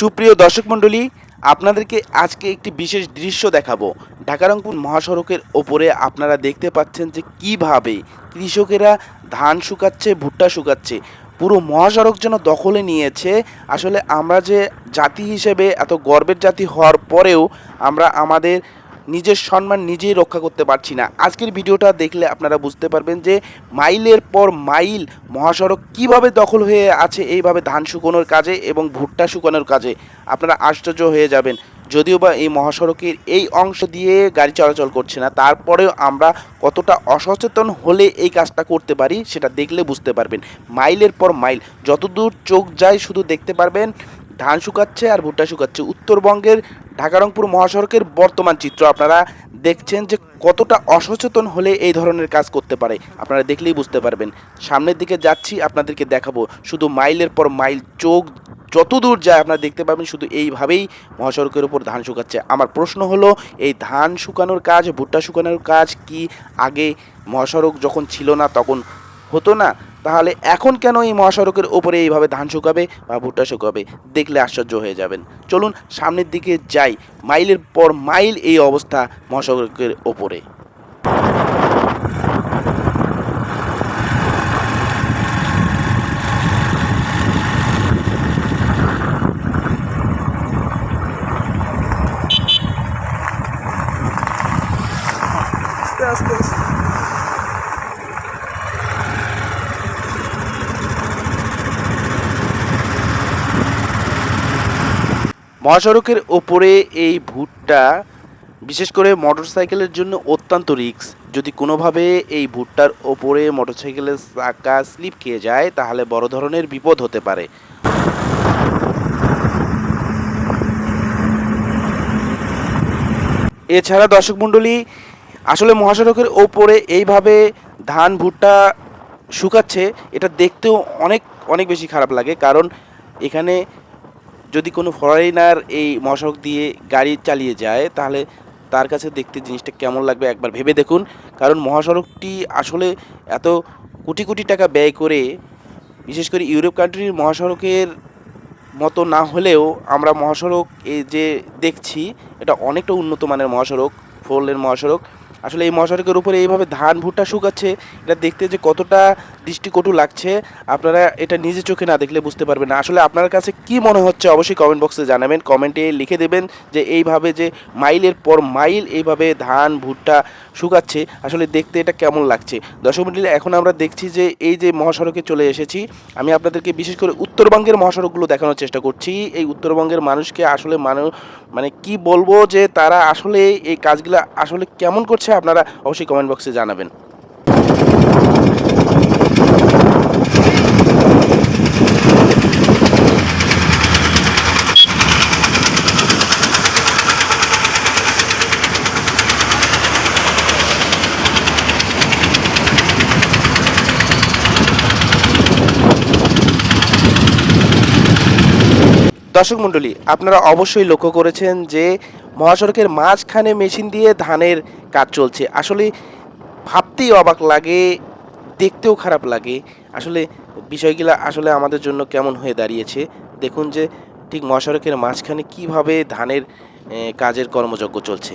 সুপ্রিয় দর্শক মণ্ডলী, আপনাদেরকে আজকে একটি বিশেষ দৃশ্য দেখাবো। ঢাকারংপুর মহাসড়কের ওপরে আপনারা দেখতে পাচ্ছেন যে কীভাবে কৃষকেরা ধান শুকাচ্ছে, ভুট্টা শুকাচ্ছে। পুরো মহাসড়ক যেন দখলে নিয়েছে। আসলে আমরা যে জাতি হিসেবে এত গর্বের জাতি হওয়ার পরেও আমরা আমাদের নিজের সম্মান নিজেই রক্ষা করতে পারছি না। আজকের ভিডিওটা দেখলে আপনারা বুঝতে পারবেন যে মাইলের পর মাইল মহাসড়ক কীভাবে দখল হয়ে আছে, এইভাবে ধান শুকোনোর কাজে এবং ভুট্টা শুকানোর কাজে আপনারা আশ্চর্য হয়ে যাবেন। যদিও বা এই মহাসড়কের এই অংশ দিয়ে গাড়ি চলাচল করছে না, তারপরেও আমরা কতটা অসচেতন হলে এই কাজটা করতে পারি সেটা দেখলে বুঝতে পারবেন। মাইলের পর মাইল, যতদূর চোখ যায় শুধু দেখতে পারবেন ধান শুকাচ্ছে আর ভুট্টা শুকাচ্ছে। উত্তরবঙ্গের ঢাকারংপুর মহাসড়কের বর্তমান চিত্র। আপনারা দেখছেন যে কতটা অসচেতন হলে এই ধরনের কাজ করতে পারে। আপনারা দেখলেই বুঝতে পারবেন। সামনের দিকে যাচ্ছি, আপনাদেরকে দেখাবো। শুধু মাইলের পর মাইল চোখ যত দূর যায় আপনারা দেখতে পাবেন, শুধু এইভাবেই মহাসড়কের উপর ধান শুকাচ্ছে। আমার প্রশ্ন হলো, এই ধান শুকানোর কাজ, ভুট্টা শুকানোর কাজ কি আগে মহাসড়ক যখন ছিল না, তখন হতো না? তাহলে এখন কেন এই মহাসড়কের ওপরে এইভাবে ধান শুকাবে বা ভুট্টা শুকাবে? দেখলে আশ্চর্য হয়ে যাবেন। চলুন সামনের দিকে যাই। মাইলের পর মাইল এই অবস্থা মহাসড়কের ওপরে। আস্তে আস্তে আস্তে। মহাসড়কের ওপরে এই ভুট্টা, বিশেষ করে মোটরসাইকেলের জন্য অত্যন্ত রিস্ক। যদি কোনোভাবে এই ভুট্টার ওপরে মোটরসাইকেলের চাকা স্লিপ খেয়ে যায়, তাহলে বড় ধরনের বিপদ হতে পারে। এছাড়া দর্শক মণ্ডলী, আসলে মহাসড়কের ওপরে এইভাবে ধান ভুট্টা শুকাচ্ছে, এটা দেখতেও অনেক অনেক বেশি খারাপ লাগে। কারণ এখানে যদি কোনো ফরেনার এই মহাসড়ক দিয়ে গাড়ি চালিয়ে যায়, তাহলে তার কাছে দেখতে জিনিসটা কেমন লাগবে একবার ভেবে দেখুন। কারণ মহাসড়কটি আসলে এত কোটি কোটি টাকা ব্যয় করে, বিশেষ করে ইউরোপ কান্ট্রির মহাসড়কের মতো না হলেও আমরা মহাসড়ক এই যে দেখছি, এটা অনেকটা উন্নত মানের মহাসড়ক ফোর লেন মহাসড়ক। আসলে এই মহাসড়কের উপরে এইভাবে ধান, ভুট্টা শুকাচ্ছে, এটা দেখতে যে কতটা দৃষ্টিকটু লাগছে, আপনারা এটা নিজে চোখে না দেখলে বুঝতে পারবেন না। আসলে আপনার কাছে কি মনে হচ্ছে অবশ্যই কমেন্ট বক্সে জানাবেন। কমেন্টে লিখে দেবেন যে এইভাবে যে মাইলের পর মাইল এইভাবে ধান, ভুট্টা শুকাচ্ছে, আসলে দেখতে এটা কেমন লাগছে? দর্শক মন্ডলী, এখন আমরা দেখছি যে এই যে মহাসড়কে চলে এসেছি, আমি আপনাদেরকে বিশেষ করে উত্তরবঙ্গের মহাসড়কগুলো দেখানোর চেষ্টা করছি। এই উত্তরবঙ্গের মানুষকে আসলে মানুষ মানে কি বলব যে তারা আসলে এই কাজগুলো আসলে কেমন করছে, আপনারা অবশ্যই কমেন্ট বক্সে জানাবেন। দর্শক মণ্ডলী, আপনারা অবশ্যই লক্ষ্য করেছেন যে মহাসড়কের মাঝখানে মেশিন দিয়ে ধানের কাজ চলছে। আসলে ভাবতেই অবাক লাগে, দেখতেও খারাপ লাগে। আসলে বিষয়গুলো আসলে আমাদের জন্য কেমন হয়ে দাঁড়িয়েছে? দেখুন যে ঠিক মহাসড়কের মাঝখানে কীভাবে ধানের কাজের কর্মযজ্ঞ চলছে।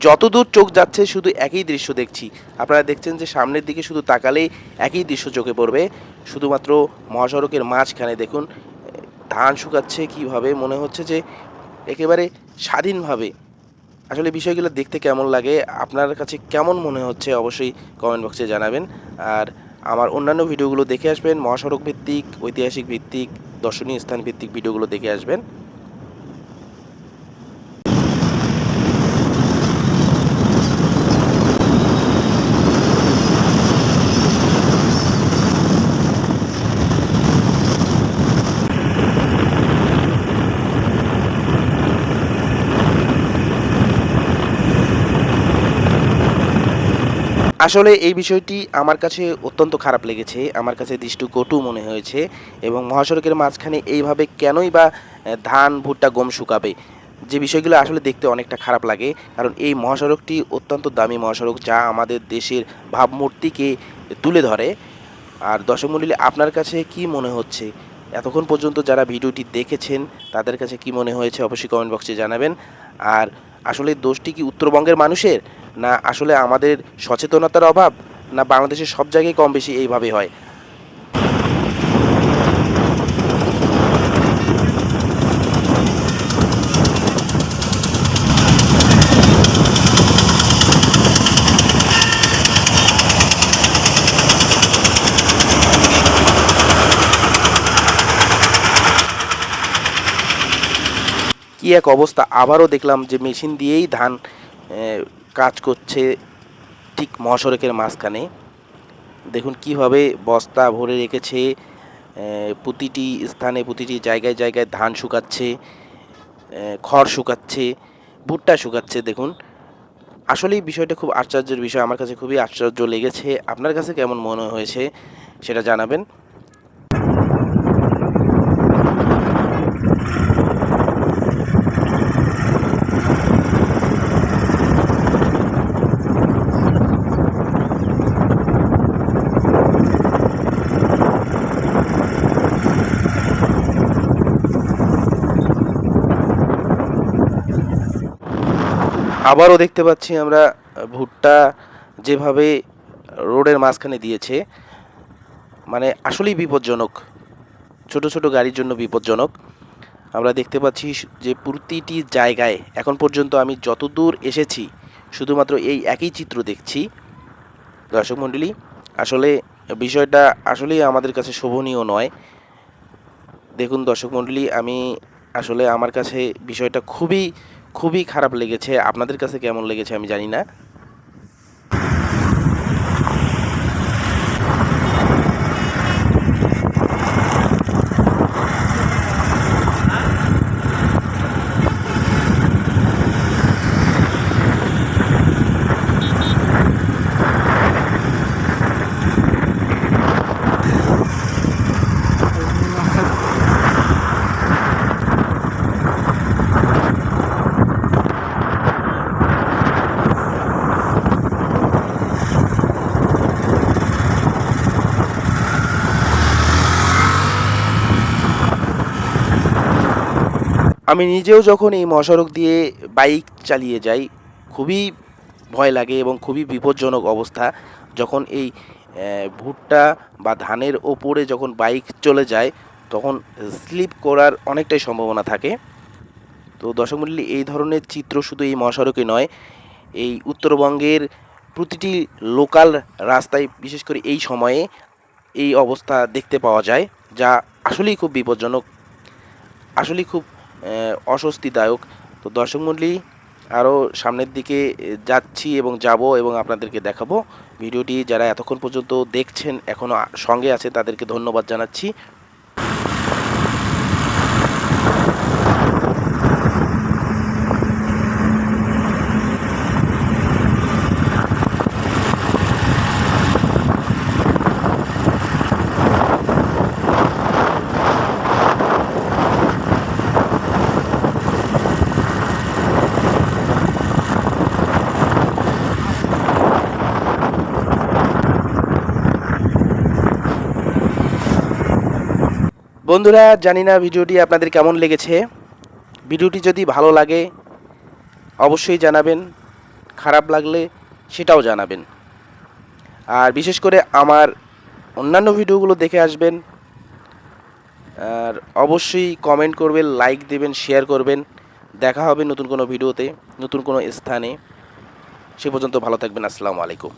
যতদূর চোখ যাচ্ছে শুধু একই দৃশ্য দেখছি। আপনারা দেখছেন যে সামনের দিকে শুধু তাকালেই একই দৃশ্য চোখে পড়বে। শুধুমাত্র মহাসড়কের মাঝখানে দেখুন, ধান শুকাচ্ছে কীভাবে, মনে হচ্ছে যে একেবারে স্বাধীনভাবে। আসলে বিষয়গুলো দেখতে কেমন লাগে, আপনার কাছে কেমন মনে হচ্ছে অবশ্যই কমেন্ট বক্সে জানাবেন। আর আমার অন্যান্য ভিডিওগুলো দেখে আসবেন, মহাসড়ক ভিত্তিক, ঐতিহাসিক ভিত্তিক, দর্শনীয় স্থান ভিত্তিক ভিডিওগুলো দেখে আসবেন। আসলে এই বিষয়টি আমার কাছে অত্যন্ত খারাপ লেগেছে। আমার কাছে দৃষ্টিকটু মনে হয়েছে এবং মহাসড়কের মাঝখানে এইভাবে কেনই বা ধান, ভুট্টা, গম শুকাবে? যে বিষয়গুলো আসলে দেখতে অনেকটা খারাপ লাগে। কারণ এই মহাসড়কটি অত্যন্ত দামি মহাসড়ক যা আমাদের দেশের ভাবমূর্তিকে তুলে ধরে। আর দর্শক মণ্ডলী আপনার কাছে কি মনে হচ্ছে? এতক্ষণ পর্যন্ত যারা ভিডিওটি দেখেছেন, তাদের কাছে কি মনে হয়েছে? অবশ্যই কমেন্ট বক্সে জানাবেন। আর আসলে দোষটি কি উত্তরবঙ্গের মানুষের? না আসলে আমাদের সচেতনতার অভাব, না বাংলাদেশের সব জায়গায় কম বেশি এইভাবে হয়। কি এক অবস্থা, আবারও দেখলাম যে মেশিন দিয়েই ধান কাজ করছে ঠিক মহাসড়কের মাঝখানে। দেখুন কীভাবে বস্তা ভরে রেখেছে প্রতিটি স্থানে, প্রতিটি জায়গায় জায়গায় ধান শুকাচ্ছে খড় শুকাচ্ছে, ভুট্টা শুকাচ্ছে, দেখুন। আসলেই বিষয়টা খুব আশ্চর্যের বিষয়, আমার কাছে খুবই আশ্চর্য লেগেছে। আপনার কাছে কেমন মনে হয়েছে সেটা জানাবেন। আবারও দেখতে পাচ্ছি আমরা ভুট্টা যেভাবে রোডের মাঝখানে দিয়েছে মানে আসলেই বিপজ্জনক। ছোট ছোট গাড়ির জন্য বিপজ্জনক। আমরা দেখতে পাচ্ছি যে প্রতিটি জায়গায় এখন পর্যন্ত আমি যতদূর এসেছি, শুধুমাত্র এই একই চিত্র দেখছি। দর্শক মণ্ডলী, আসলে বিষয়টা আসলেই আমাদের কাছে শোভনীয় নয়। দেখুন দর্শক মণ্ডলী, আমি আসলে আমার কাছে বিষয়টা খুবই খুবই খারাপ লেগেছে। আপনাদের কাছে কেমন লেগেছে আমি জানি না। আমি নিজেও যখন এই মহাসড়ক দিয়ে বাইক চালিয়ে যাই, খুবই ভয় লাগে এবং খুবই বিপজ্জনক অবস্থা। যখন এই ভুট্টা বা ধানের ওপরে যখন বাইক চলে যায়, তখন স্লিপ করার অনেকটাই সম্ভাবনা থাকে। তো দর্শক এই ধরনের চিত্র শুধু এই মহাসড়কে নয়, এই উত্তরবঙ্গের প্রতিটি লোকাল রাস্তায়, বিশেষ করে এই সময়ে, এই অবস্থা দেখতে পাওয়া যায়, যা আসলেই খুব বিপজ্জনক, আসলেই খুব অস্বস্তিদায়ক। তো দর্শক মণ্ডলী আরও সামনের দিকে যাচ্ছি এবং যাব এবং আপনাদেরকে দেখাবো। ভিডিওটি যারা এতক্ষণ পর্যন্ত দেখছেন এখনও সঙ্গে আছে, তাদেরকে ধন্যবাদ জানাচ্ছি। বন্ধুরা, জানি না ভিডিওটি আপনাদের কেমন লেগেছে। ভিডিওটি যদি ভালো লাগে, অবশ্যই জানাবেন। খারাপ লাগলে সেটাও জানাবেন। আর বিশেষ করে আমার অন্যান্য ভিডিওগুলো দেখে আসবেন। আর অবশ্যই কমেন্ট করবেন লাইক দেবেন শেয়ার করবেন। দেখা হবে নতুন কোনো ভিডিওতে, নতুন কোনো স্থানে। সে পর্যন্ত ভালো থাকবেন। আসসালামু আলাইকুম।